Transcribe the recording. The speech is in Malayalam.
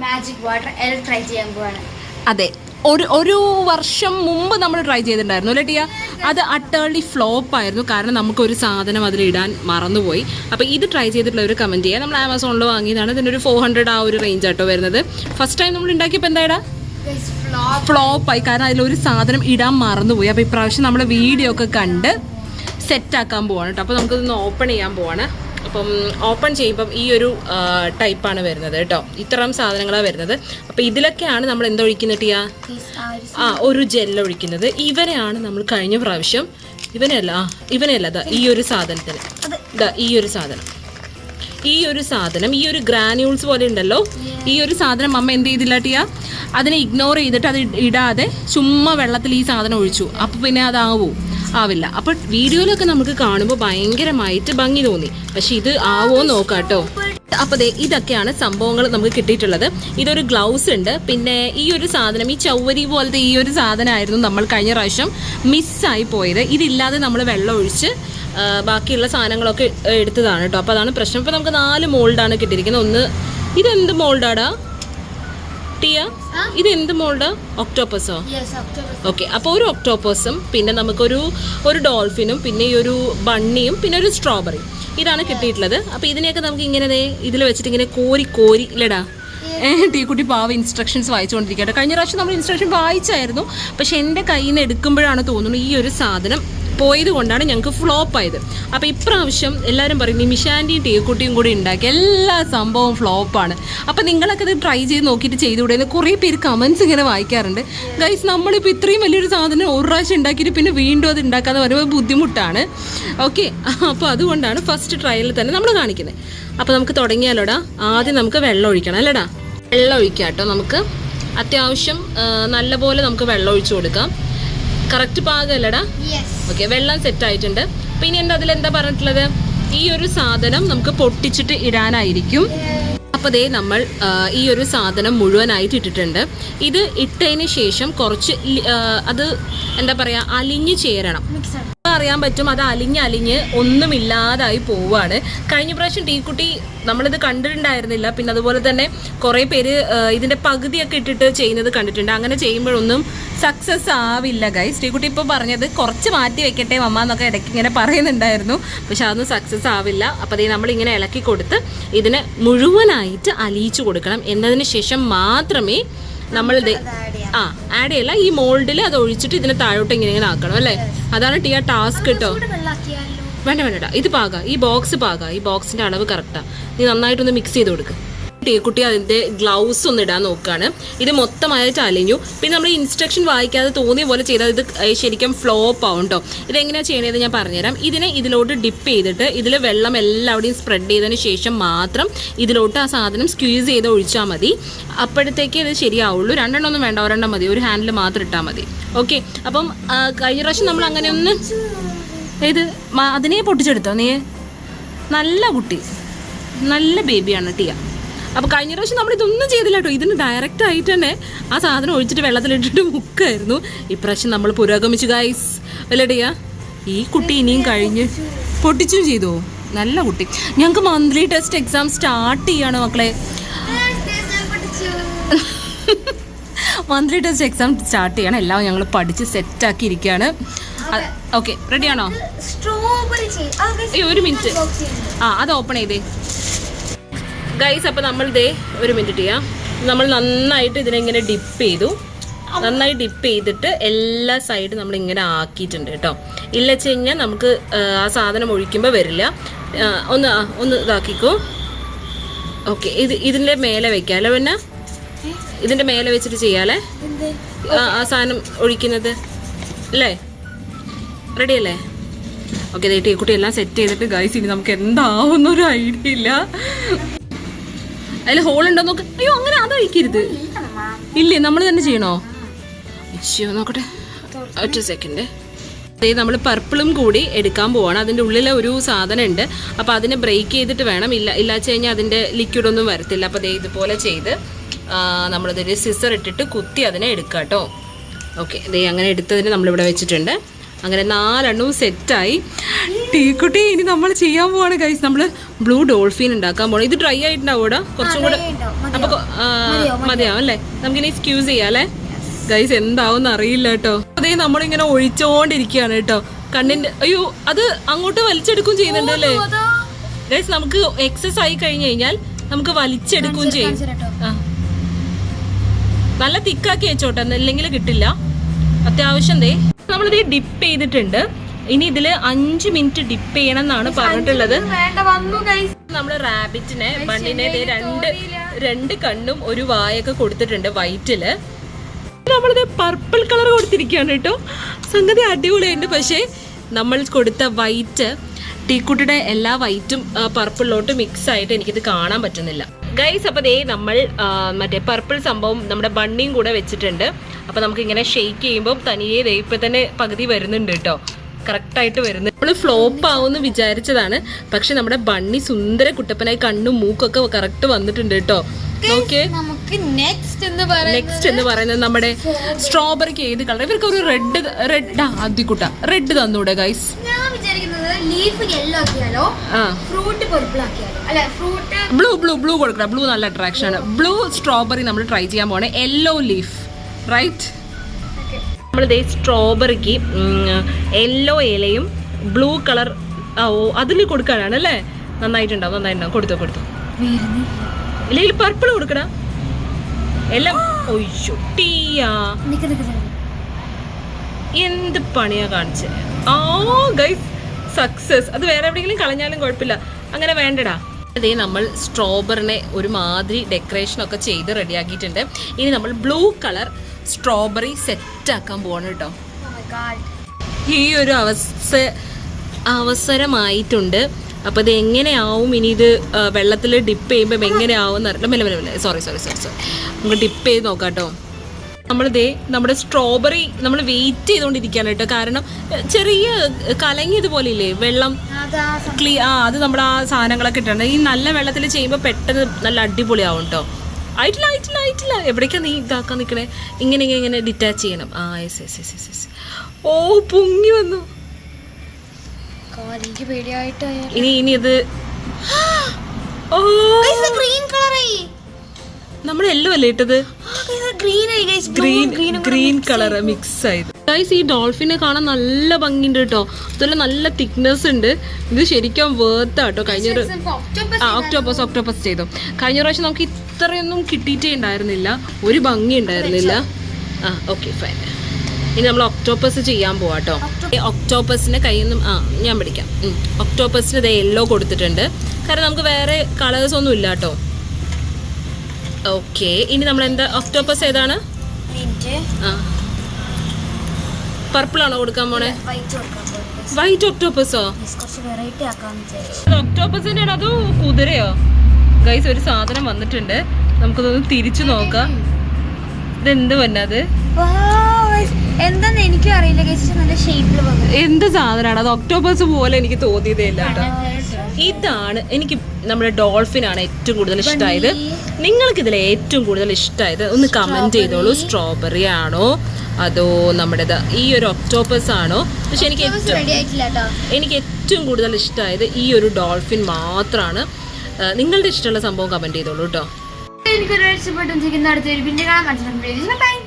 മാജിക് വാട്ടർ ട്രൈ ചെയ്യാൻ പോവാണ്. അതെ. ഒരു ഒരു വർഷം മുമ്പ് നമ്മൾ ട്രൈ ചെയ്തിട്ടുണ്ടായിരുന്നു അല്ലേ ടിയ? അത് അട്ടേർലി ഫ്ലോപ്പ് ആയിരുന്നു. കാരണം നമുക്ക് ഒരു സാധനം അതിലിടാൻ മറന്നുപോയി. അപ്പോൾ ഇത് ട്രൈ ചെയ്തിട്ടുള്ള ഒരു കമന്റ് ചെയ്യുക നമ്മൾ ആമസോണിൽ വാങ്ങിയതാണ്. ഇതിന്റെ ഒരു ഫോർ ഹൺഡ്രഡ് ആ ഒരു റേഞ്ച് ആട്ടോ വരുന്നത്. ഫസ്റ്റ് ടൈം നമ്മൾ ഉണ്ടാക്കിയപ്പോൾ ഫ്ലോപ്പ് ആയി. കാരണം അതിലൊരു സാധനം ഇടാൻ മറന്നുപോയി. അപ്പോൾ ഇപ്രാവശ്യം നമ്മൾ വീഡിയോ ഒക്കെ കണ്ട് സെറ്റാക്കാൻ പോവാണ് കേട്ടോ അപ്പോൾ നമുക്കിതൊന്ന് ഓപ്പൺ ചെയ്യാൻ പോവാണ്. അപ്പം ഓപ്പൺ ചെയ്യുമ്പം ഈ ഒരു ടൈപ്പാണ് വരുന്നത് കേട്ടോ. ഇത്തരം സാധനങ്ങളാണ് വരുന്നത്. അപ്പം ഇതിലൊക്കെയാണ് നമ്മൾ എന്തൊഴിക്കുന്നത് ടിയാ? ആ ഒരു ജെല്ല് ഒഴിക്കുന്നത്. ഇവനെയാണ് നമ്മൾ കഴിഞ്ഞ പ്രാവശ്യം ഇവനല്ല ആ ഇവനല്ല ഈ ഒരു സാധനത്തിന്. ഈ ഒരു സാധനം. ഈ ഒരു സാധനം ഈ ഒരു ഗ്രാന്യൂൾസ് പോലെ ഉണ്ടല്ലോ? ഈ ഒരു സാധനം അമ്മ എന്ത് ചെയ്തില്ല ടിയ? അതിനെ ഇഗ്നോർ ചെയ്തിട്ട് അത് ഇടാതെ ചുമ്മാ വെള്ളത്തിൽ ഈ സാധനം ഒഴിച്ചു. അപ്പോൾ പിന്നെ അതാവൂ. ആവില്ല. അപ്പോൾ വീഡിയോയിലൊക്കെ നമുക്ക് കാണുമ്പോൾ ഭയങ്കരമായിട്ട് ഭംഗി തോന്നി. പക്ഷെ ഇത് ആവോ നോക്കാട്ടോ. അപ്പൊ അപ്പോൾ ദേ ഇതൊക്കെയാണ് സംഭവങ്ങൾ നമുക്ക് കിട്ടിയിട്ടുള്ളത്. ഇതൊരു ഗ്ലൗസ് ഉണ്ട്. പിന്നെ ഈ ഒരു സാധനം ഈ ചൗവരി പോലത്തെ ഈ ഒരു സാധനമായിരുന്നു നമ്മൾ കഴിഞ്ഞ പ്രാവശ്യം മിസ്സായി പോയത്. ഇതില്ലാതെ നമ്മൾ വെള്ളം ഒഴിച്ച് ബാക്കിയുള്ള സാധനങ്ങളൊക്കെ എടുത്തതാണ് കേട്ടോ. അപ്പോൾ അതാണ് പ്രശ്നം. ഇപ്പോൾ നമുക്ക് നാല് മോൾഡാണ് കിട്ടിയിരിക്കുന്നത്. ഒന്ന് ഇതെന്ത് മോൾഡാടാ ടിയ ഇത് എന്ത് മോൾഡ്? ഒക്ടോപ്പസോ? ഓക്കെ അപ്പോൾ ഒരു ഒക്ടോപ്പസും പിന്നെ നമുക്കൊരു ഒരു ഡോൾഫിനും പിന്നെ ഈ ഒരു ബണ്ണിയും പിന്നെ ഒരു സ്ട്രോബെറി ഇതാണ് കിട്ടിയിട്ടുള്ളത്. അപ്പോൾ ഇതിനെയൊക്കെ നമുക്ക് ഇങ്ങനെ ഇതിൽ വെച്ചിട്ട് ഇങ്ങനെ കോരി കോരി ഇല്ലടാ. ടീക്കുട്ടി പാവ ഇൻസ്ട്രക്ഷൻസ് വായിച്ചുകൊണ്ടിരിക്കട്ടെ കഴിഞ്ഞ പ്രാവശ്യം നമ്മൾ ഇൻസ്ട്രക്ഷൻ വായിച്ചായിരുന്നു. പക്ഷെ എന്റെ കയ്യിൽ നിന്ന് എടുക്കുമ്പോഴാണ് തോന്നുന്നത് ഈ ഒരു സാധനം പോയത് കൊണ്ടാണ് ഞങ്ങൾക്ക് ഫ്ലോപ്പ് ആയത്. അപ്പോൾ ഇപ്രാവശ്യം എല്ലാവരും പറയും നിമിഷാന്റെയും ടീക്കുട്ടിയും കൂടി ഉണ്ടാക്കി. എല്ലാ സംഭവവും ഫ്ലോപ്പാണ് അപ്പോൾ നിങ്ങളൊക്കെ ഇത് ട്രൈ ചെയ്ത് നോക്കിയിട്ട് ചെയ്തുകൂടെ കുറേ പേര് കമൻസ് ഇങ്ങനെ വായിക്കാറുണ്ട്. ഗൈസ് നമ്മളിപ്പോൾ ഇത്രയും വലിയൊരു സാധനം ഒരു പ്രാവശ്യം ഉണ്ടാക്കിയിട്ട് പിന്നെ വീണ്ടും അത് ഉണ്ടാക്കാതെ വരുമ്പോൾ ബുദ്ധിമുട്ടാണ്. ഓക്കെ അപ്പോൾ അതുകൊണ്ടാണ് ഫസ്റ്റ് ട്രയലിൽ തന്നെ നമ്മൾ കാണിക്കുന്നത് അപ്പോൾ നമുക്ക് തുടങ്ങിയാലോടാ. ആദ്യം നമുക്ക് വെള്ളം ഒഴിക്കണം അല്ലേടാ? വെള്ളം ഒഴിക്കാം കേട്ടോ നമുക്ക്. അത്യാവശ്യം നല്ലപോലെ നമുക്ക് വെള്ളം ഒഴിച്ചു കൊടുക്കാം. കറക്റ്റ് പാകമല്ലടാ യെസ് ഓക്കെ വെള്ളം സെറ്റ് ആയിട്ടുണ്ട്. പിന്നെ എന്താ അതിലെന്താ പറഞ്ഞിട്ടുള്ളത്? ഈ ഒരു സാധനം നമുക്ക് പൊട്ടിച്ചിട്ട് ഇടാനായിരിക്കും. അപ്പോൾ ദേ നമ്മൾ ഈ ഒരു സാധനം മുഴുവനായിട്ട് ഇട്ടിട്ടുണ്ട്. ഇത് ഇട്ടതിന് ശേഷം കുറച്ച് അത് എന്താ പറയുക അലിഞ്ഞു ചേരണം. അറിയാൻ പറ്റും. അത് അലിഞ്ഞ് അലിഞ്ഞ് ഒന്നുമില്ലാതായി പോവാണ് കഴിഞ്ഞ പ്രാവശ്യം ടീക്കുട്ടി നമ്മളിത് കണ്ടിട്ടുണ്ടായിരുന്നില്ല. പിന്നെ അതുപോലെ തന്നെ കുറേ പേര് ഇതിന്റെ പകുതിയൊക്കെ ഇട്ടിട്ട് ചെയ്യുന്നത് കണ്ടിട്ടുണ്ട്. അങ്ങനെ ചെയ്യുമ്പോഴൊന്നും സക്സസ് ആവില്ല ഗൈസ് ടീക്കുട്ടി ഇപ്പോൾ പറഞ്ഞത് കുറച്ച് മാറ്റി വെക്കട്ടെ മമ്മ എന്നൊക്കെ ഇടയ്ക്ക് ഇങ്ങനെ പറയുന്നുണ്ടായിരുന്നു. പക്ഷെ അതൊന്നും സക്സസ് ആവില്ല. അപ്പോൾ അതേ നമ്മളിങ്ങനെ ഇളക്കി കൊടുത്ത് ഇതിനെ മുഴുവനായിട്ട് അലിയിച്ചു കൊടുക്കണം. എന്നതിന് ശേഷം മാത്രമേ നമ്മൾ ആ ആഡ് ചെയ്യല്ല. ഈ മോൾഡിൽ അത് ഒഴിച്ചിട്ട് ഇതിനെ താഴോട്ട് ഇങ്ങനെ ഇങ്ങനെ ആക്കണം അല്ലേ? അതാണ് ടീ ആ ടാസ്ക് കേട്ടോ വേണ്ട വേണ്ട ഇത് പാകാം. ഈ ബോക്സ് പാകാം. ഈ ബോക്സിന്റെ അളവ് കറക്റ്റാ നീ നന്നായിട്ടൊന്ന് മിക്സ് ചെയ്ത് കൊടുക്ക്. ടീക്കുട്ടി അതിന്റെ ഗ്ലൗസ് ഒന്ന് ഇടാൻ നോക്കുകയാണ്. ഇത് മൊത്തമായിട്ട് അലിഞ്ഞു. പിന്നെ നമ്മൾ ഇൻസ്ട്രക്ഷൻ വായിക്കാതെ തോന്നിയ പോലെ ചെയ്താൽ ഇത് ശരിക്കും ഫ്ലോപ്പ് ആവും കേട്ടോ ഇതെങ്ങനെയാ ചെയ്യണത് ഞാൻ പറഞ്ഞുതരാം. ഇതിനെ ഇതിലോട്ട് ഡിപ്പ് ചെയ്തിട്ട് ഇതിൽ വെള്ളം എല്ലാവിടെയും സ്പ്രെഡ് ചെയ്തതിന് ശേഷം മാത്രം ഇതിലോട്ട് ആ സാധനം സ്ക്യൂസ് ചെയ്ത് ഒഴിച്ചാൽ മതി. അപ്പോഴത്തേക്ക് ഇത് ശരിയാവുള്ളൂ. രണ്ടെണ്ണം ഒന്നും വേണ്ട ഒരെണ്ണം മതി. ഒരു ഹാൻഡിൽ മാത്രം ഇട്ടാൽ മതി. ഓക്കെ? അപ്പം കഴിഞ്ഞ പ്രാവശ്യം നമ്മൾ അങ്ങനെ ഒന്ന് ഇത് അതിനെ പൊട്ടിച്ചെടുത്തോ നീ? നല്ല കുട്ടി. നല്ല ബേബിയാണ് ടിയ. അപ്പോൾ കഴിഞ്ഞ പ്രാവശ്യം നമ്മൾ ഇതൊന്നും ചെയ്തില്ല കേട്ടോ. ഇതിന് ഡയറക്റ്റ് ആയിട്ട് തന്നെ ആ സാധനം ഒഴിച്ചിട്ട് വെള്ളത്തിലിട്ടിട്ട് മുക്കായിരുന്നു. ഇപ്രാവശ്യം നമ്മൾ പുരോഗമിച്ചു ഗൈസ് അല്ലടിയ ഈ കുട്ടി ഇനിയും കഴിഞ്ഞ് പൊട്ടിച്ചും ചെയ്തോ. നല്ല കുട്ടി. ഞങ്ങൾക്ക് മന്ത്ലി ടെസ്റ്റ് എക്സാം സ്റ്റാർട്ട് ചെയ്യാണ് മക്കളെ. മന്ത്ലി ടെസ്റ്റ് എക്സാം സ്റ്റാർട്ട് ചെയ്യണം. എല്ലാം ഞങ്ങൾ പഠിച്ച് സെറ്റാക്കി ഇരിക്കുകയാണ് ഓക്കെ റെഡിയാണോ സ്ട്രോബെറി ഒരു മിനിറ്റ് ആ അത് ഓപ്പൺ ചെയ്തേ. ഗൈസ് അപ്പോൾ നമ്മൾ ദേ ഒരു മിനിറ്റ് ചെയ്യാം. നമ്മൾ നന്നായിട്ട് ഇതിനെ ഇങ്ങനെ ഡിപ്പ് ചെയ്തു. നന്നായി ഡിപ്പ് ചെയ്തിട്ട് എല്ലാ സൈഡും നമ്മൾ ഇങ്ങനെ ആക്കിയിട്ടുണ്ട് കേട്ടോ. ഇല്ല വെച്ച് കഴിഞ്ഞാൽ നമുക്ക് ആ, സാധനം ഒഴിക്കുമ്പോൾ വരില്ല. ഒന്ന് ഒന്ന് ഇതാക്കിക്കോ. ഓക്കെ ഇത് ഇതിന്റെ മേലെ വയ്ക്കാമല്ലോ പിന്നെ? ഇതിന്റെ മേലെ വെച്ചിട്ട് ചെയ്യാലേ? ആ ആ സാധനം ഒഴിക്കുന്നത്. അല്ലേ? റെഡി അല്ലേ? ഓക്കെ ദേ കുട്ടി എല്ലാം സെറ്റ് ചെയ്തിട്ട് ഗൈസ് ഇനി നമുക്ക് എന്താവുന്നൊരു ഐഡിയ ഇല്ല. അതിൽ ഹോൾ ഉണ്ടോ നോക്ക്. അയ്യോ അങ്ങനെ അത് ഒഴിക്കരുത് ഇല്ലേ നമ്മൾ തന്നെ ചെയ്യണോ? അയ്യോ നോക്കട്ടെ. ഒറ്റ സെക്കൻഡ് അതേ നമ്മൾ പർപ്പിളും കൂടി എടുക്കാൻ പോവാണ്. അതിന്റെ ഉള്ളിലെ ഒരു സാധനം ഉണ്ട് അപ്പോൾ അതിനെ ബ്രേക്ക് ചെയ്തിട്ട് വേണം. ഇല്ല ഇല്ലാച്ച് കഴിഞ്ഞാൽ അതിന്റെ ലിക്വിഡ് ഒന്നും വരത്തില്ല. അപ്പോൾ അതേ ഇതുപോലെ ചെയ്ത് നമ്മളതൊരു സിസർ ഇട്ടിട്ട് കുത്തി അതിനെ എടുക്കാം കേട്ടോ ഓക്കെ അതേ അങ്ങനെ എടുത്തതിന് നമ്മളിവിടെ വെച്ചിട്ടുണ്ട്. അങ്ങനെ നാലെണ്ണവും സെറ്റായി ടീക്കുട്ടി ഇനി നമ്മൾ ചെയ്യാൻ പോവാണ് ഗൈസ് നമ്മൾ ബ്ലൂ ഡോൾഫിൻ ഉണ്ടാക്കാൻ പോകണം ഇത് ഡ്രൈ ഇവിടെ കുറച്ചും കൂടെ അപ്പൊ മതിയാവും അല്ലേ? നമുക്കിനി സ്ക്യൂസ് ചെയ്യാം അല്ലേ? ഗൈസ് എന്താവും അറിയില്ല കേട്ടോ. അതേ നമ്മളിങ്ങനെ ഒഴിച്ചോണ്ടിരിക്കുകയാണ് കേട്ടോ. കണ്ണിന്റെ അയ്യോ അത് അങ്ങോട്ട് വലിച്ചെടുക്കും ചെയ്യുന്നുണ്ട് അല്ലേ? ഗൈസ് നമുക്ക് എക്സസ് ആയി കഴിഞ്ഞു കഴിഞ്ഞാൽ നമുക്ക് വലിച്ചെടുക്കുകയും ചെയ്യും. നല്ല തിക്കാക്കി വെച്ചോട്ടെ അല്ലെങ്കിൽ കിട്ടില്ല. അത്യാവശ്യം ദേ. നമ്മളിത് ഡിപ്പ് ചെയ്തിട്ടുണ്ട്. ഇനി ഇതിൽ അഞ്ച് മിനിറ്റ് ഡിപ്പ് ചെയ്യണം എന്നാണ് പറഞ്ഞിട്ടുള്ളത്. നമ്മൾ റാബിറ്റിനെ ബണ്ണിനെ രണ്ട് രണ്ട് കണ്ണും ഒരു വായൊക്കെ കൊടുത്തിട്ടുണ്ട് വൈറ്റിൽ നമ്മളിത് പർപ്പിൾ കളർ കൊടുത്തിരിക്കുകയാണ് കേട്ടോ. സംഗതി അടിപൊളിയുണ്ട് പക്ഷേ നമ്മൾ കൊടുത്ത വൈറ്റ് ടീക്കുട്ടിയുടെ എല്ലാ വൈറ്റും പർപ്പിളിലോട്ട് മിക്സ് ആയിട്ട് എനിക്കിത് കാണാൻ പറ്റുന്നില്ല. ഗൈസ് അപ്പോൾ ദേ നമ്മൾ മറ്റേ പർപ്പിൾ സംഭവം നമ്മുടെ ബണ്ണിയും കൂടെ വെച്ചിട്ടുണ്ട്. അപ്പോൾ നമുക്ക് ഇങ്ങനെ ഷെയ്ക്ക് ചെയ്യുമ്പോൾ തനിയെ ദേ ഇപ്പം തന്നെ പകുതി വരുന്നുണ്ട് കേട്ടോ. കറക്റ്റായിട്ട് വരുന്നത്. നമ്മൾ ഫ്ലോപ്പ് ആവുമെന്ന് വിചാരിച്ചതാണ്. പക്ഷെ നമ്മുടെ ബണ്ണി സുന്ദര കുട്ടപ്പനായി കണ്ണും മൂക്കൊക്കെ കറക്റ്റ് വന്നിട്ടുണ്ട് കേട്ടോ. നെക്സ്റ്റ് എന്ന് നെക്സ്റ്റ് എന്ന് പറയുന്നത് നമ്മുടെ സ്ട്രോബെറിക്ക് ഏത് കളർ ഇവർക്ക് ഒരു റെഡ് റെഡ് അധികൂട്ട റെഡ് തന്നൂടെ ഗൈസ് ബ്ലൂ ബ്ലൂ ബ്ലൂ കൊടുക്കണം. ബ്ലൂ നല്ല അട്രാക്ഷൻ ആണ്. ബ്ലൂ സ്ട്രോബെറി നമ്മൾ ട്രൈ ചെയ്യാൻ പോണേ യെല്ലോ ലീഫ് റൈറ്റ് നമ്മളിതേ സ്ട്രോബെറിക്ക് യെല്ലോ ഇലയും ബ്ലൂ കളർ ഓ അതിൽ കൊടുക്കാനാണ് അല്ലേ? നന്നായിട്ടുണ്ടാവും നന്നായിട്ടുണ്ടാവും. കൊടുത്തു കൊടുത്തു. ഇല്ലെങ്കിൽ പർപ്പിൾ കൊടുക്കണ എല്ലാം ഒയ്യോ ടീയാ. എന്ത് പണിയാ കാണിച്ച്. ആ ഗൈസ് സക്സസ് അത് വേറെ എവിടെയെങ്കിലും കളഞ്ഞാലും കുഴപ്പമില്ല. അങ്ങനെ വേണ്ടടാ. അതേ നമ്മൾ സ്ട്രോബറിനെ ഒരുമാതിരി ഡെക്കറേഷൻ ഒക്കെ ചെയ്ത് റെഡിയാക്കിയിട്ടുണ്ട് ഇനി നമ്മൾ ബ്ലൂ കളർ സ്ട്രോബെറി സെറ്റ് ആക്കാൻ പോവാണ് കേട്ടോ Oh. ഈ ഒരു അവസ അവസരമായിട്ടുണ്ട്. അപ്പോൾ ഇത് എങ്ങനെയാവും? ഇനി ഇത് വെള്ളത്തിൽ ഡിപ്പ് ചെയ്യുമ്പോൾ എങ്ങനെയാവും എന്നറിയില്ല മെല്ലെ മെല്ലെ മെല്ലെ. സോറി സോറി സോറി സോറി നമുക്ക് ഡിപ്പ് ചെയ്ത് നോക്കാം കേട്ടോ നമ്മളിതേ നമ്മുടെ സ്ട്രോബെറി നമ്മൾ വെയിറ്റ് ചെയ്തുകൊണ്ടിരിക്കുകയാണ് കേട്ടോ കാരണം ചെറിയ കലങ്ങിയതുപോലെ ഇല്ലേ വെള്ളം ക്ലീ ആ അത് നമ്മൾ ആ സാധനങ്ങളൊക്കെ ഇട്ടുണ്ട് ഈ നല്ല വെള്ളത്തിൽ ചെയ്യുമ്പോൾ പെട്ടെന്ന് നല്ല അടിപൊളിയാവും കേട്ടോ ആയിട്ടില്ല ആയിട്ടില്ല ആയിട്ടില്ല. എവിടേക്കാ നീ ഇതാക്കാൻ നിൽക്കണേ ഇങ്ങനെ ഇങ്ങനെ ഡിറ്റാച്ച് ചെയ്യണം. ആ yes yes yes yes yes ഓ പൊങ്ങി വന്നു. God, എനിക്ക് പേടിയായിട്ട് ഇനി ഇനി ഇത് ഓ. ഗ്രീൻ കളറായി നമ്മൾ എല്ലോ അല്ലേ ഇട്ടത്? Green green green colour mix ആയത്. ഗൈസ് ഈ ഡോൾഫിനെ കാണാൻ നല്ല ഭംഗിയുണ്ട് കേട്ടോ അതുപോലെ നല്ല തിക്നെസ് ഉണ്ട്. ഇത് ശരിക്കും വേർത്ത് കേട്ടോ കഴിഞ്ഞ ആ ഒക്ടോബസ് ഒക്ടോബസ് ചെയ്തു. കഴിഞ്ഞ പ്രാവശ്യം നമുക്ക് ഇത്രയൊന്നും കിട്ടിയിട്ടേ ഉണ്ടായിരുന്നില്ല ഒരു ഭംഗി ഉണ്ടായിരുന്നില്ല. ആ ഓക്കെ ഫൈൻ ഇനി നമ്മൾ ഒക്ടോപ്പസ് ചെയ്യാൻ പോവാട്ടോ ഒക്ടോപ്പസിന്റെ കയ്യിൽ നിന്നും ആ ഞാൻ പിടിക്കാം. ഒക്ടോപ്പസിന് ഇത് യെല്ലോ കൊടുത്തിട്ടുണ്ട്. കാരണം നമുക്ക് വേറെ കളേഴ്സ് ഒന്നും ഇല്ല കേട്ടോ ഓക്കെ ഇനി നമ്മൾ എന്താ ഒക്ടോപ്പസ് ഏതാണ് ആ. പർപ്പിൾ ആണോ കൊടുക്കാൻ പോണേ? വൈറ്റ് ഒക്ടോപ്പസോ ഒക്ടോപ്പസിന്റെ ആണോ അതോ കുതിരയോ? ഗൈസ് ഒരു സാധനം വന്നിട്ടുണ്ട്. നമുക്കതൊന്ന് തിരിച്ചു നോക്കാം. ഇതെന്ത് വന്നത് എന്താന്ന് എനിക്കും അറിയില്ല. എന്ത് സാധനമാണ് അത് ഒക്ടോപ്പസ് പോലെ എനിക്ക് തോന്നിയതേ ഇല്ല കേട്ടോ. ഇതാണ് എനിക്ക് നമ്മുടെ ഡോൾഫിനാണ് ഏറ്റവും കൂടുതൽ ഇഷ്ടമായത് നിങ്ങൾക്ക് ഇതിൽ ഏറ്റവും കൂടുതൽ ഇഷ്ടമായത് ഒന്ന് കമന്റ് ചെയ്തോളൂ. സ്ട്രോബെറി ആണോ? അതോ നമ്മുടെ ഈ ഒരു ഒക്ടോപ്പസ് ആണോ? പക്ഷെ എനിക്ക് എനിക്ക് ഏറ്റവും കൂടുതൽ ഇഷ്ടമായത് ഈ ഒരു ഡോൾഫിൻ മാത്രമാണ് നിങ്ങളുടെ ഇഷ്ടമുള്ള സംഭവം കമന്റ് ചെയ്തോളൂ കേട്ടോ എനിക്കൊരു ഇഷ്ടപ്പെട്ടു പിന്നെ കാണാൻ മനസ്സിലാക്കി